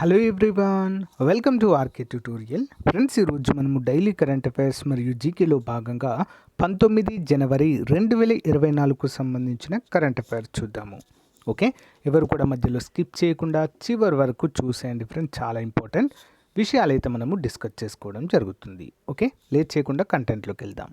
Hello everyone welcome to RK tutorial friends ఈరోజు మనము daily current affairs మరియు జీకేలో భాగంగా పంతొమ్మిది జనవరి రెండు వేల ఇరవై నాలుగుకు సంబంధించిన కరెంట్ అఫైర్స్ చూద్దాము. ఓకే ఎవరు కూడా మధ్యలో స్కిప్ చేయకుండా చివరి వరకు చూసేయండి ఫ్రెండ్స్ చాలా ఇంపార్టెంట్ విషయాలైతే మనము డిస్కస్ చేసుకోవడం జరుగుతుంది. ఓకే లేట్ చేయకుండా కంటెంట్లోకి వెళ్దాం.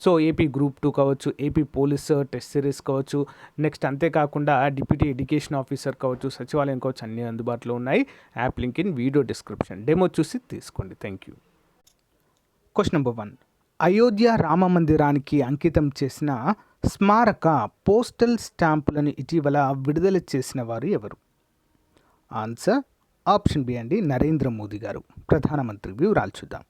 సో ఏపీ గ్రూప్ టూ కావచ్చు ఏపీ పోలీస్ టెస్ట్ సిరీస్ కావచ్చు నెక్స్ట్ అంతేకాకుండా డిప్యూటీ ఎడ్యుకేషన్ ఆఫీసర్ కావచ్చు సచివాలయం కావచ్చు అన్నీ అందుబాటులో ఉన్నాయి. App link in video description demo చూసి తీసుకోండి. Thank you question number one Ayodhya Rama మందిరానికి అంకితం చేసిన స్మారక పోస్టల్ స్టాంపులను ఇటీవల విడుదల చేసిన వారు ఎవరు? ఆన్సర్ ఆప్షన్ బి అండి నరేంద్ర మోదీ గారు. ప్రధానమంత్రి వివరాలు చూద్దాం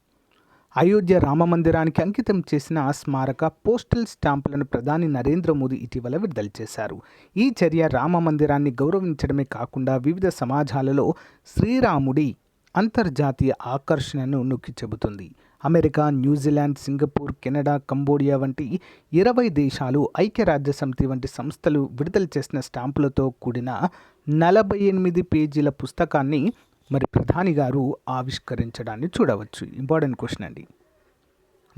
అయోధ్య రామ మందిరానికి అంకితం చేసిన స్మారక పోస్టల్ స్టాంపులను ప్రధాని నరేంద్ర మోదీ ఇటీవల విడుదల చేశారు. ఈ చర్య రామ మందిరాన్ని గౌరవించడమే కాకుండా వివిధ సమాజాలలో శ్రీరాముడి అంతర్జాతీయ ఆకర్షణను నొక్కి చెబుతుంది. America New Zealand Singapore Canada Cambodia వంటి ఇరవై దేశాలు ఐక్యరాజ్య సమితి వంటి సంస్థలు విడుదల చేసిన స్టాంపులతో కూడిన నలభై ఎనిమిది పేజీల పుస్తకాన్ని మరి ప్రధాని గారు ఆవిష్కరించడాన్ని చూడవచ్చు. ఇంపార్టెంట్ క్వశ్చన్ అండి.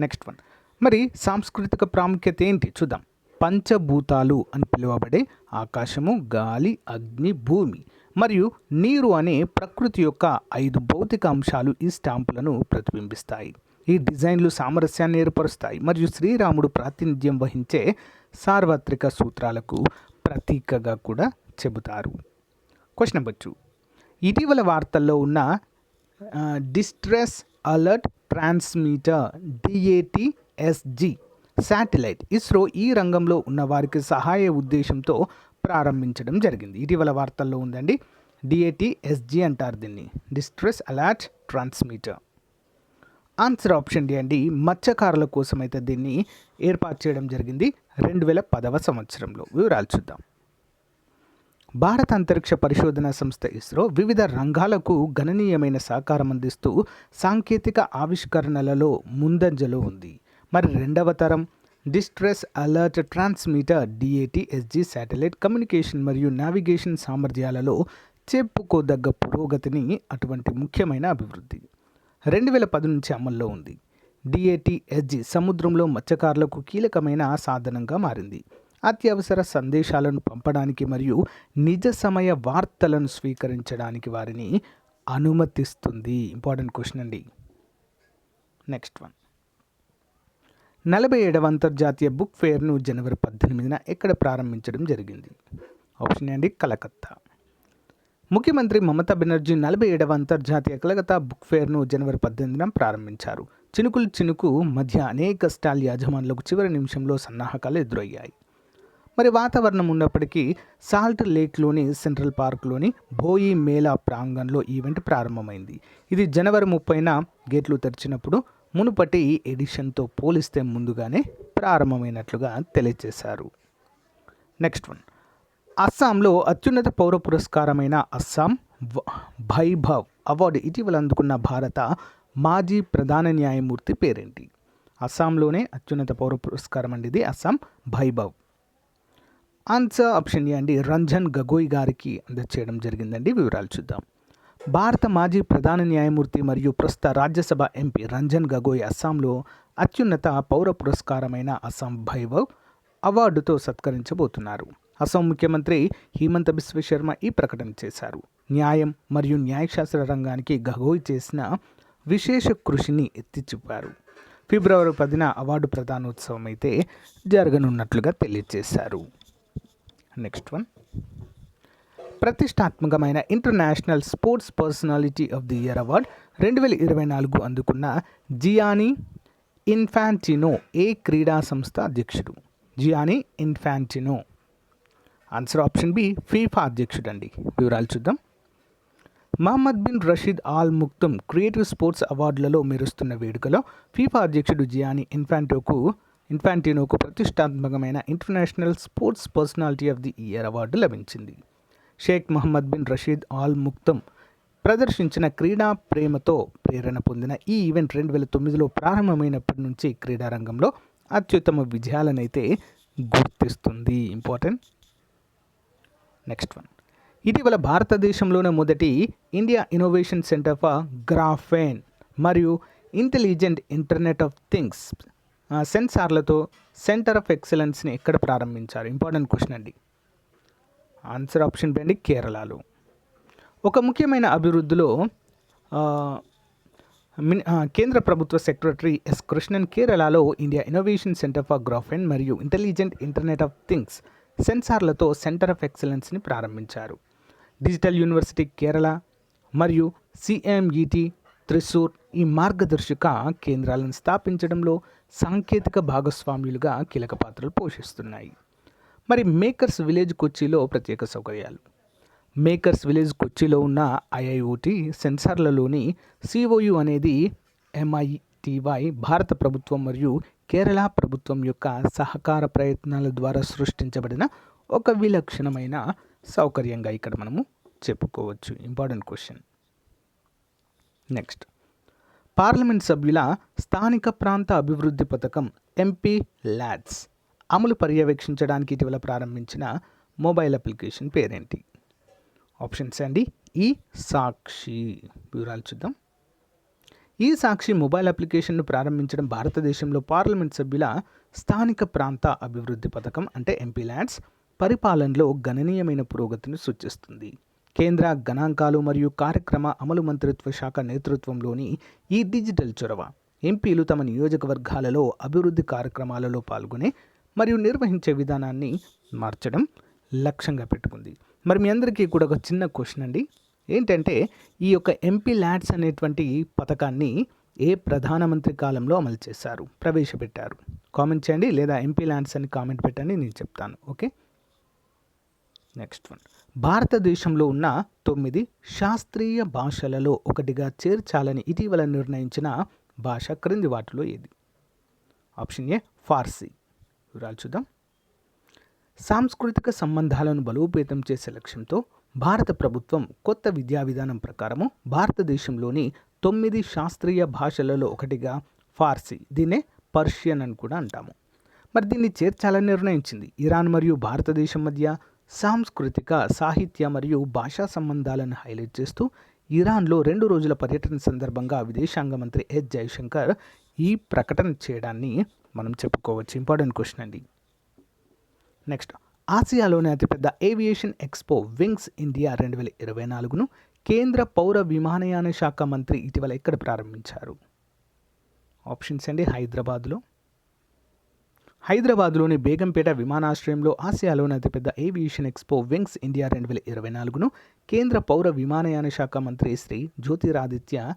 నెక్స్ట్ వన్ మరి సాంస్కృతిక ప్రాముఖ్యత ఏంటి? చూద్దాం. పంచభూతాలు అని పిలువబడే ఆకాశము గాలి అగ్ని భూమి మరియు నీరు అనే ప్రకృతి యొక్క ఐదు భౌతిక అంశాలు ఈ స్టాంపులను ప్రతిబింబిస్తాయి. ఈ డిజైన్లు సామరస్యాన్ని ఏర్పరుస్తాయి మరియు శ్రీరాముడు ప్రాతినిధ్యం వహించే సార్వత్రిక సూత్రాలకు ప్రతీకగా కూడా చెబుతారు. క్వశ్చన్ నెంబర్ టూ ఇటీవల వార్తల్లో ఉన్న distress alert transmitter DATSG satellite. ISRO ఈ రంగంలో ఉన్న వారికి సహాయ ఉద్దేశంతో ప్రారంభించడం జరిగింది. ఇటీవల వార్తల్లో ఉందండి డిఏటిఎస్జి అంటారు దీన్ని distress alert transmitter. Answer option D అండి మత్స్యకారుల కోసం అయితే దీన్ని ఏర్పాటు చేయడం జరిగింది రెండు వేల పదవ సంవత్సరంలో. వివరాలు చూద్దాం. భారత అంతరిక్ష పరిశోధన సంస్థ ఇస్రో వివిధ రంగాలకు గణనీయమైన సహకారం అందిస్తూ సాంకేతిక ఆవిష్కరణలలో ముందంజలో ఉంది. మరి రెండవ తరం distress alert transmitter DATSG satellite communication మరియు నావిగేషన్ సామర్థ్యాలలో చెప్పుకోదగ్గ పురోగతిని అటువంటి ముఖ్యమైన అభివృద్ధి. రెండు వేల పది నుంచి అమల్లో ఉంది డిఏటి ఎస్జి సముద్రంలో మత్స్యకారులకు కీలకమైన సాధనంగా మారింది. అత్యవసర సందేశాలను పంపడానికి మరియు నిజ సమయ వార్తలను స్వీకరించడానికి వారిని అనుమతిస్తుంది. ఇంపార్టెంట్ క్వశ్చన్ అండి. Next one. నలభై ఏడవ అంతర్జాతీయ బుక్ ఫేర్ను జనవరి పద్దెనిమిదిన ఎక్కడ ప్రారంభించడం జరిగింది? ఆప్షన్ అండి కలకత్తా. ముఖ్యమంత్రి మమతా బెనర్జీ నలభై ఏడవ అంతర్జాతీయ కలకత్తా బుక్ ఫేర్ను జనవరి పద్దెనిమిదిన ప్రారంభించారు. చినుకులు చినుకు మధ్య అనేక స్టాల్ యాజమానులకు చివరి నిమిషంలో సన్నాహకాలు ఎదురయ్యాయి. మరి వాతావరణం ఉన్నప్పటికీ సాల్ట్ లేక్లోని సెంట్రల్ పార్క్లోని భోయి మేళా ప్రాంగణంలో ఈవెంట్ ప్రారంభమైంది. ఇది జనవరి ముప్పైన గేట్లు తెరిచినప్పుడు మునుపటి ఎడిషన్తో పోలిస్తే ముందుగానే ప్రారంభమైనట్లుగా తెలియజేశారు. Next one. అస్సాంలో అత్యున్నత పౌర పురస్కారమైన అస్సాం భైభవ్ అవార్డు ఇటీవల అందుకున్న భారత మాజీ ప్రధాన న్యాయమూర్తి పేరేంటి? అస్సాంలోనే అత్యున్నత పౌర పురస్కారం అండి ఇది Assam Baibhav. Answer option A అండి రంజన్ గగోయ్ గారికి అందచేయడం జరిగిందండి. వివరాలు చూద్దాం. భారత మాజీ ప్రధాన న్యాయమూర్తి మరియు ప్రస్తుత రాజ్యసభ ఎంపీ రంజన్ గగోయ్ అస్సాంలో అత్యున్నత పౌర పురస్కారమైన అస్సాం భైభవ్ అవార్డుతో సత్కరించబోతున్నారు. అస్సాం ముఖ్యమంత్రి హేమంత బిశ్వ శర్మ ఈ ప్రకటన చేశారు. న్యాయం మరియు న్యాయశాస్త్ర రంగానికి గగోయ్ చేసిన విశేష కృషిని ఎత్తిచూపారు ఫిబ్రవరి పదిన అవార్డు ప్రదానోత్సవం అయితే జరగనున్నట్లుగా తెలియజేశారు. నెక్స్ట్ వన్ ప్రతిష్టాత్మకమైన international sports personality of the year award రెండు వేల ఇరవై నాలుగు అందుకున్న జియానీ ఇన్ఫాంటినో ఏ క్రీడా సంస్థ అధ్యక్షుడు? Gianni Infantino. Answer option B FIFA అధ్యక్షుడు అండి వివరాలు చూద్దాం. Mohammed bin Rashid Al Maktoum creative sports అవార్డులలో మెరుస్తున్న వేడుకలో ఫీఫా అధ్యక్షుడు జియానీ ఇన్ఫాంటోకు ఇన్ఫాంటినోకు ప్రతిష్టాత్మకమైన international sports personality of the year award లభించింది. Sheikh Mohammed bin Rashid Al Maktoum ప్రదర్శించిన క్రీడా ప్రేమతో ప్రేరణ పొందిన ఈ ఈవెంట్ రెండు వేల తొమ్మిదిలో ప్రారంభమైనప్పటి నుంచి క్రీడారంగంలో అత్యుత్తమ విజయాలనైతే గుర్తిస్తుంది. ఇంపార్టెంట్? Next one. ఇటీవల భారతదేశంలోనే మొదటి India innovation centre for graphene మరియు ఇంటెలిజెంట్ ఇంటర్నెట్ ఆఫ్ థింగ్స్ సెన్సార్లతో సెంటర్ ఆఫ్ ఎక్సలెన్స్ని ఎక్కడ ప్రారంభించారు? ఇంపార్టెంట్ క్వశ్చన్ అండి. ఆన్సర్ ఆప్షన్ బి కేరళలో. ఒక ముఖ్యమైన అభివృద్ధిలో మిన్- కేంద్ర ప్రభుత్వ సెక్రటరీ ఎస్ కృష్ణన్ కేరళలో India innovation centre for graphene మరియు ఇంటెలిజెంట్ ఇంటర్నెట్ ఆఫ్ థింగ్స్ సెన్సార్లతో సెంటర్ ఆఫ్ ఎక్సలెన్స్ని ప్రారంభించారు. డిజిటల్ యూనివర్సిటీ కేరళ మరియు సిఎంఈటి త్రిశూర్ ఈ మార్గదర్శక కేంద్రాలను స్థాపించడంలో సాంకేతిక భాగస్వామ్యులుగా కీలక పాత్రలు పోషిస్తున్నాయి. మరి మేకర్స్ విలేజ్ కొచ్చిలో ప్రత్యేక సౌకర్యాలు. మేకర్స్ విలేజ్ కొచ్చిలో ఉన్న ఐఐఓటి సెన్సార్లలోని సిఓయు అనేది ఎంఐటివై భారత ప్రభుత్వం మరియు కేరళ ప్రభుత్వం యొక్క సహకార ప్రయత్నాల ద్వారా సృష్టించబడిన ఒక విలక్షణమైన సౌకర్యంగా ఇక్కడ మనము చెప్పుకోవచ్చు. Important question. నెక్స్ట్. పార్లమెంట్ సభ్యుల స్థానిక ప్రాంత అభివృద్ధి పథకం ఎంపీ ల్యాడ్స్ అమలు పర్యవేక్షించడానికి ఇటీవల ప్రారంభించిన మొబైల్ అప్లికేషన్ పేరేంటి? ఆప్షన్స్ అండి ఈ సాక్షి వివరాలు చూద్దాం. ఈ సాక్షి మొబైల్ అప్లికేషన్ను ప్రారంభించడం భారతదేశంలో పార్లమెంట్ సభ్యుల స్థానిక ప్రాంత అభివృద్ధి పథకం అంటే ఎంపీ ల్యాడ్స్ పరిపాలనలో గణనీయమైన పురోగతిని సూచిస్తుంది. కేంద్ర గణాంకాలు మరియు కార్యక్రమ అమలు మంత్రిత్వ శాఖ నేతృత్వంలోని ఈ డిజిటల్ చొరవ. ఎంపీలు తమ నియోజకవర్గాలలో అభివృద్ధి కార్యక్రమాలలో పాల్గొనే మరియు నిర్వహించే విధానాన్ని మార్చడం లక్ష్యంగా పెట్టుకుంది. మరి మీ అందరికీ కూడా ఒక చిన్న క్వశ్చన్ అండి. ఏంటంటే ఈ యొక్క ఎంపీ ల్యాడ్స్ అనేటువంటి పథకాన్ని ఏ ప్రధానమంత్రి కాలంలో అమలు చేశారు? ప్రవేశపెట్టారు. కామెంట్ చేయండి లేదా ఎంపీ ల్యాడ్స్ అని కామెంట్ పెట్టండి నేను చెప్తాను. ఓకే? నెక్స్ట్ వన్ భారతదేశంలో ఉన్న తొమ్మిది శాస్త్రీయ భాషలలో ఒకటిగా చేర్చాలని ఇటీవల నిర్ణయించిన భాష క్రింది వాటిలో ఏది? ఆప్షన్ ఏ ఫార్సీ వివరాలు చూద్దాం. సాంస్కృతిక సంబంధాలను బలోపేతం చేసే లక్ష్యంతో భారత ప్రభుత్వం కొత్త విద్యా విధానం ప్రకారము భారతదేశంలోని తొమ్మిది శాస్త్రీయ భాషలలో ఒకటిగా ఫార్సీ దీన్నే పర్షియన్ అని కూడా అంటాము. మరి దీన్ని చేర్చాలని నిర్ణయించింది ఇరాన్ మరియు భారతదేశం మధ్య సాంస్కృతిక సాహిత్య మరియు భాషా సంబంధాలను హైలైట్ చేస్తూ ఇరాన్లో రెండు రోజుల పర్యటన సందర్భంగా విదేశాంగ మంత్రి ఎస్ జయశంకర్ ఈ ప్రకటన చేయడాన్ని మనం చెప్పుకోవచ్చు. ఇంపార్టెంట్ క్వశ్చన్ అండి. నెక్స్ట్ ఆసియాలోని అతిపెద్ద ఏవియేషన్ ఎక్స్పో వింగ్స్ ఇండియా రెండు వేల ఇరవై నాలుగును కేంద్ర పౌర విమానయాన శాఖ మంత్రి ఇటీవల ఎక్కడ ప్రారంభించారు? ఆప్షన్స్ అండి హైదరాబాద్లో. హైదరాబాద్లోని బేగంపేట విమానాశ్రయంలో ఆసియాలోని అతిపెద్ద ఏవియేషన్ ఎక్స్పో వింగ్స్ ఇండియా రెండు వేల ఇరవై నాలుగును కేంద్ర పౌర విమానయాన శాఖ మంత్రి శ్రీ జ్యోతిరాదిత్య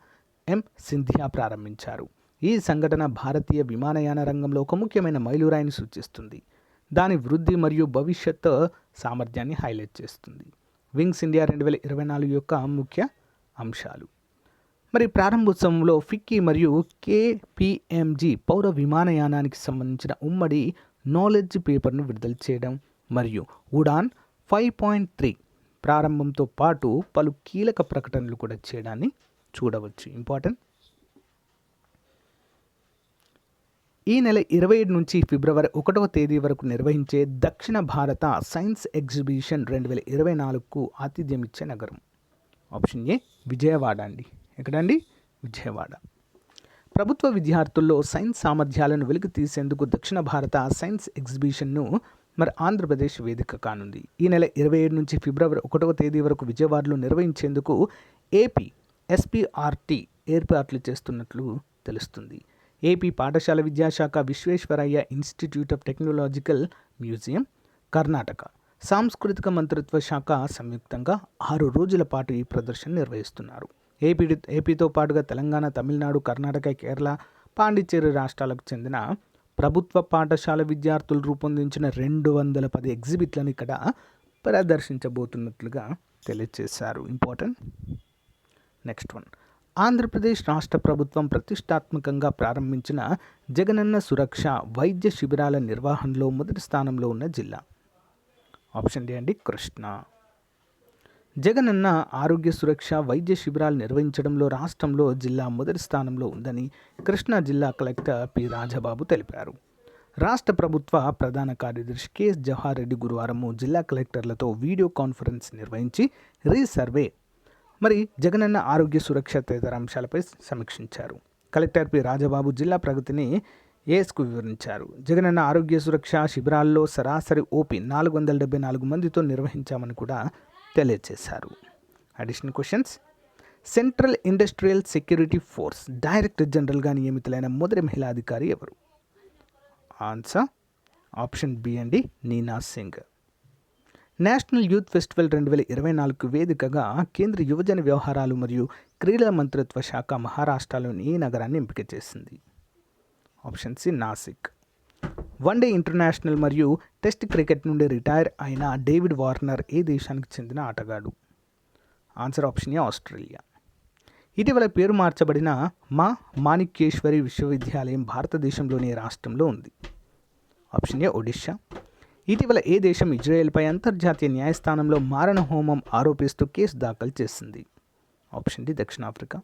ఎం. సింధియా ప్రారంభించారు. ఈ సంఘటన భారతీయ విమానయాన రంగంలో ఒక ముఖ్యమైన మైలురాయిని సూచిస్తుంది. దాని వృద్ధి మరియు భవిష్యత్ సామర్థ్యాన్ని హైలైట్ చేస్తుంది. వింగ్స్ ఇండియా రెండు వేల ఇరవై నాలుగు యొక్క ముఖ్య అంశాలు. మరి ప్రారంభోత్సవంలో ఫిక్కీ మరియు కేపిఎంజీ పౌర విమానయానానికి సంబంధించిన ఉమ్మడి నాలెడ్జ్ పేపర్ను విడుదల చేయడం మరియు ఉడాన్ ఫైవ్ పాయింట్ త్రీ ప్రారంభంతో పాటు పలు కీలక ప్రకటనలు కూడా చేయడాన్ని చూడవచ్చు. ఇంపార్టెంట్. ఈ నెల ఇరవై ఏడు నుంచి ఫిబ్రవరి ఒకటవ తేదీ వరకు నిర్వహించే దక్షిణ భారత సైన్స్ ఎగ్జిబిషన్ రెండు వేల ఇరవై నాలుగుకు ఆతిథ్యం ఇచ్చే నగరం. ఆప్షన్ ఏ విజయవాడ అండి. ఎక్కడండి? విజయవాడ. ప్రభుత్వ విద్యార్థుల్లో సైన్స్ సామర్థ్యాలను వెలికి తీసేందుకు దక్షిణ భారత సైన్స్ ఎగ్జిబిషన్ను మరి ఆంధ్రప్రదేశ్ వేదిక కానుంది. ఈ నెల ఇరవై ఏడు నుంచి ఫిబ్రవరి ఒకటవ తేదీ వరకు విజయవాడలో నిర్వహించేందుకు ఏపీ ఎస్పీఆర్టీ ఏర్పాట్లు చేస్తున్నట్లు తెలుస్తుంది. ఏపీ పాఠశాల విద్యాశాఖ Visvesvaraya institute of technological museum Karnataka. సాంస్కృతిక మంత్రిత్వ శాఖ సంయుక్తంగా ఆరు రోజుల పాటు ఈ ప్రదర్శన నిర్వహిస్తున్నారు. ఏపీ ఏపీతో పాటుగా తెలంగాణ తమిళనాడు కర్ణాటక కేరళ పాండిచ్చేరి రాష్ట్రాలకు చెందిన ప్రభుత్వ పాఠశాల విద్యార్థులు రూపొందించిన రెండు వందల పది ఎగ్జిబిట్లను ఇక్కడ ప్రదర్శించబోతున్నట్లుగా తెలియజేశారు ఇంపార్టెంట్. Next one. ఆంధ్రప్రదేశ్ రాష్ట్ర ప్రభుత్వం ప్రతిష్టాత్మకంగా ప్రారంభించిన జగనన్న సురక్ష వైద్య శిబిరాల నిర్వహణలో మొదటి స్థానంలో ఉన్న జిల్లా. ఆప్షన్ డి అండి కృష్ణ. జగనన్న ఆరోగ్య సురక్ష వైద్య శిబిరాలు నిర్వహించడంలో రాష్ట్రంలో జిల్లా మొదటి స్థానంలో ఉందని కృష్ణా జిల్లా కలెక్టర్ పి. రాజబాబు తెలిపారు. రాష్ట్ర ప్రభుత్వ ప్రధాన కార్యదర్శి కెఎస్ జవహర్ రెడ్డి గురువారం జిల్లా కలెక్టర్లతో వీడియో కాన్ఫరెన్స్ నిర్వహించి రీసర్వే మరి జగనన్న ఆరోగ్య సురక్ష తదితర అంశాలపై సమీక్షించారు. Collector P. రాజబాబు జిల్లా ప్రగతిని ఏఎస్కు వివరించారు. జగనన్న ఆరోగ్య సురక్ష శిబిరాల్లో సరాసరి ఓపీ నాలుగు వందల డెబ్బై నాలుగు మందితో నిర్వహించామని కూడా తెలియజేశారు. Additional questions central industrial security force director జనరల్గా నియమితులైన మొదటి మహిళా అధికారి ఎవరు? ఆన్సర్ ఆప్షన్ బి అండి Nina Singh national youth festival రెండు వేల ఇరవై నాలుగు వేదికగా కేంద్ర యువజన వ్యవహారాలు మరియు క్రీడల మంత్రిత్వ శాఖ మహారాష్ట్రలోని ఈ నగరాన్ని ఎంపిక చేసింది. Option C Nashik one day international మరియు టెస్ట్ క్రికెట్ నుండి రిటైర్ అయిన డేవిడ్ వార్నర్ ఏ దేశానికి చెందిన ఆటగాడు? Answer option A Australia. ఇటీవల పేరు మార్చబడిన మా మాణిక్యేశ్వరి విశ్వవిద్యాలయం భారతదేశంలోని రాష్ట్రంలో ఉంది. ఆప్షన్ ఏ ఒడిషా ఇటీవల ఏ దేశం ఇజ్రాయెల్పై అంతర్జాతీయ న్యాయస్థానంలో మారణ హోమం ఆరోపిస్తూ కేసు దాఖలు చేసింది? ఆప్షన్ డి దక్షిణాఫ్రికా.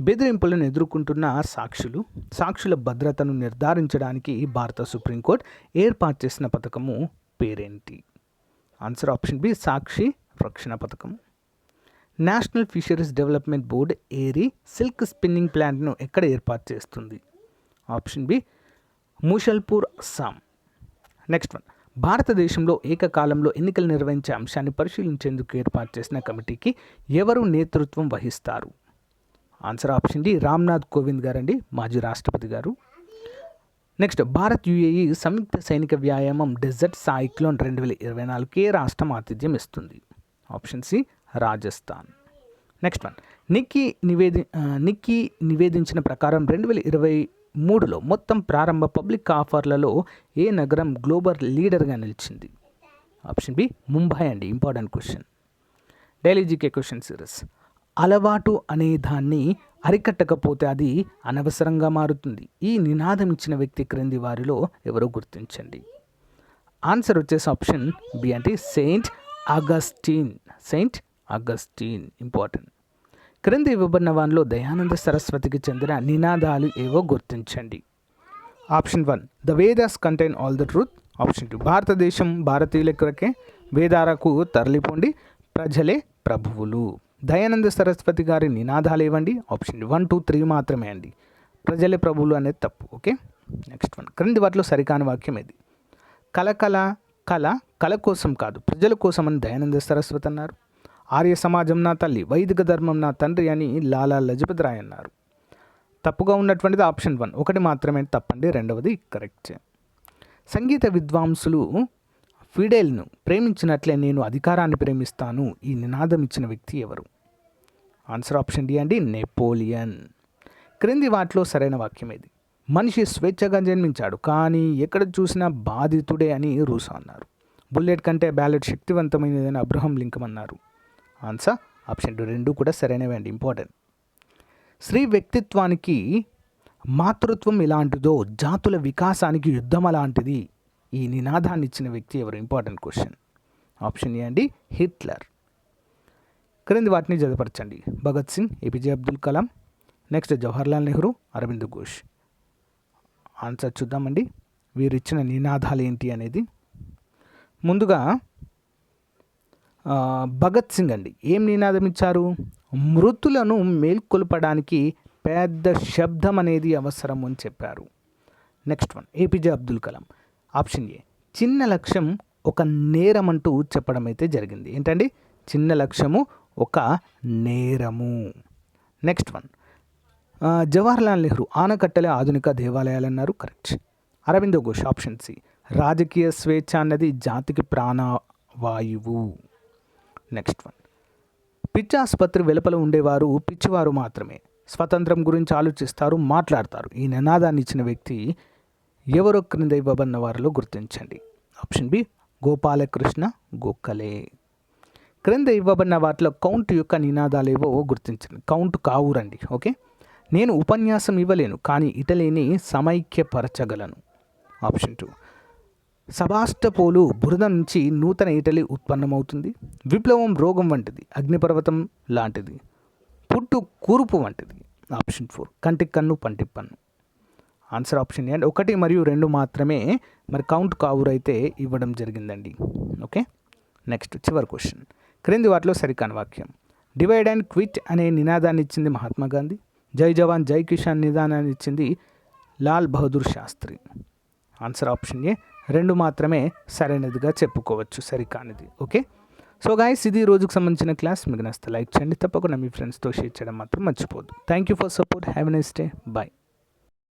బెదిరింపులను ఎదుర్కొంటున్న సాక్షులు సాక్షుల భద్రతను నిర్ధారించడానికి భారత సుప్రీంకోర్టు ఏర్పాటు చేసిన పథకము పేరేంటి? ఆన్సర్ ఆప్షన్ బి సాక్షి రక్షణ పథకం. National fisheries development board Eri silk spinning ప్లాంట్ను ఎక్కడ ఏర్పాటు చేస్తుంది? Option B Mushalpur Assam next one భారతదేశంలో ఏకకాలంలో ఎన్నికలు నిర్వహించే అంశాన్ని పరిశీలించేందుకు ఏర్పాటు చేసిన కమిటీకి ఎవరు నేతృత్వం వహిస్తారు? Answer option D Ramnath Kovind గారండి మాజీ రాష్ట్రపతి గారు. నెక్స్ట్ భారత్ యుఏఈ సంయుక్త సైనిక వ్యాయామం డెజర్ట్ సైక్లోన్ రెండు వేల ఇరవై నాలుగుకి ఏ రాష్ట్రం ఆతిథ్యం ఇస్తుంది. Option C Rajasthan. Next one Nikkei నివేది Nikkei నివేదించిన ప్రకారం రెండు వేల ఇరవై మూడులో మొత్తం ప్రారంభ పబ్లిక్ ఆఫర్లలో ఏ నగరం గ్లోబల్ లీడర్గా నిలిచింది? ఆప్షన్ బి ముంబై అండి important question. Daily GK question series. అలవాటు అనే దాన్ని అరికట్టకపోతే అది అనవసరంగా మారుతుంది. ఈ నినాదం ఇచ్చిన వ్యక్తి క్రింది వారిలో ఎవరో గుర్తించండి. ఆన్సర్ వచ్చేసి ఆప్షన్ బి అంటే Saint Augustine. Saint Augustine important. క్రింది ఇవ్వబడిన వానిలో దయానంద సరస్వతికి చెందిన నినాదాలు ఏవో గుర్తించండి. Option one the Vedas contain all the truth. Option two భారతదేశం భారతీయుల కొరకే వేదారకు తరలిపోండి. ప్రజలే ప్రభువులు. దయానంద సరస్వతి గారి నినాదాలు ఇవ్వండి. ఆప్షన్ వన్ టూ త్రీ మాత్రమే అండి. ప్రజలే ప్రభువులు అనేది తప్పు ఓకే? Next one. క్రింది వాటిలో సరికాని వాక్యం ఇది కళ కళ కళ కళ కోసం కాదు ప్రజల కోసం అని దయానంద సరస్వతి అన్నారు. ఆర్య సమాజం నా తల్లి వైదిక ధర్మం నా తండ్రి అని లాలా లజపతి రాయ్ అన్నారు. తప్పుగా ఉన్నటువంటిది ఆప్షన్ వన్. ఒకటి మాత్రమే తప్పండి రెండవది కరెక్ట్. సంగీత విద్వాంసులు ఫిడేల్ను ప్రేమించినట్లే నేను అధికారాన్ని ప్రేమిస్తాను. ఈ నినాదం ఇచ్చిన వ్యక్తి ఎవరు? ఆన్సర్ ఆప్షన్ డి అండి నెపోలియన్. క్రింది వాటిలో సరైన వాక్యం ఇది మనిషి స్వేచ్ఛగా జన్మించాడు కానీ ఎక్కడ చూసినా బాధితుడే అని రూసా అన్నారు. బుల్లెట్ కంటే బ్యాలెట్ శక్తివంతమైనదని అబ్రహం లింకం అన్నారు. ఆన్సర్ ఆప్షన్ టూ రెండు కూడా సరైనవి అండి ఇంపార్టెంట్. స్త్రీ వ్యక్తిత్వానికి మాతృత్వం ఇలాంటిదో జాతుల వికాసానికి యుద్ధం అలాంటిది. ఈ నినాదాన్ని ఇచ్చిన వ్యక్తి ఎవరు? ఇంపార్టెంట్ క్వశ్చన్ ఆప్షన్ ఏ అండి హిట్లర్ క్రింది వాటిని జతపరచండి. Bhagat Singh APJ Abdul Kalam next Jawaharlal Nehru Aravind Ghosh answer చూద్దామండి. వీరు ఇచ్చిన నినాదాలు ఏంటి అనేది? ముందుగా భగత్ సింగ్ అండి. ఏం నినాదం ఇచ్చారు మృతులను మేల్కొల్పడానికి పెద్ద శబ్దం అనేది అవసరం అని చెప్పారు next one APJ Abdul Kalam option A. చిన్న లక్ష్యం ఒక నేరం అంటూ చెప్పడం అయితే జరిగింది. ఏంటండి? చిన్న లక్ష్యము ఒక నేరము. Next one. జవహర్లాల్ నెహ్రూ ఆనకట్టలే ఆధునిక దేవాలయాలు అన్నారు correct. Aurobindo Ghosh option C. రాజకీయ స్వేచ్ఛ అన్నది జాతికి ప్రాణవాయువు. Next one. పిచ్ ఆసుపత్రి వెలుపల ఉండేవారు పిచ్చివారు మాత్రమే. స్వతంత్రం గురించి ఆలోచిస్తారు మాట్లాడతారు. ఈ నినాదాన్ని ఇచ్చిన వ్యక్తి ఎవరో క్రింద ఇవ్వబడిన వారిలో గుర్తించండి. ఆప్షన్ బి గోపాలకృష్ణ గోఖలే క్రింద ఇవ్వబడిన వాటిలో కౌంట్ యొక్క నినాదాలేవో గుర్తించండి. కౌంట్ కావురండి ఓకే? నేను ఉపన్యాసం ఇవ్వలేను కానీ ఇటలీని సమైక్యపరచగలను. ఆప్షన్ టూ సబాస్టపోలు బురద నుంచి నూతన ఇటలీ ఉత్పన్నమవుతుంది. విప్లవం రోగం వంటిది అగ్నిపర్వతం లాంటిది. పుట్టు కూరుపు వంటిది. ఆప్షన్ ఫోర్ కంటి కన్ను పంటి పన్ను ఆన్సర్ ఆప్షన్ అండ్ ఒకటి మరియు రెండు మాత్రమే మరి కౌంట్ కావురైతే ఇవ్వడం జరిగిందండి. ఓకే? నెక్స్ట్ చివరి క్వశ్చన్. క్రింది వాటిలో సరికాని వాక్యం. డివైడ్ అండ్ క్విట్ అనే నినాదాన్ని ఇచ్చింది మహాత్మా గాంధీ. జై జవాన్ జై కిషాన్ నిదానాన్ని ఇచ్చింది Lal Bahadur Shastri. Answer option A. రెండు మాత్రమే సరైనదిగా చెప్పుకోవచ్చు సరికానిది. ఓకే? సో గాయస్ ఇది రోజుకు సంబంధించిన క్లాస్. మీకు నస్తే లైక్ చేయండి. తప్పకుండా మీ ఫ్రెండ్స్తో షేర్ చేయడం మాత్రం మర్చిపోద్దు thank you for support. Have nice day. Bye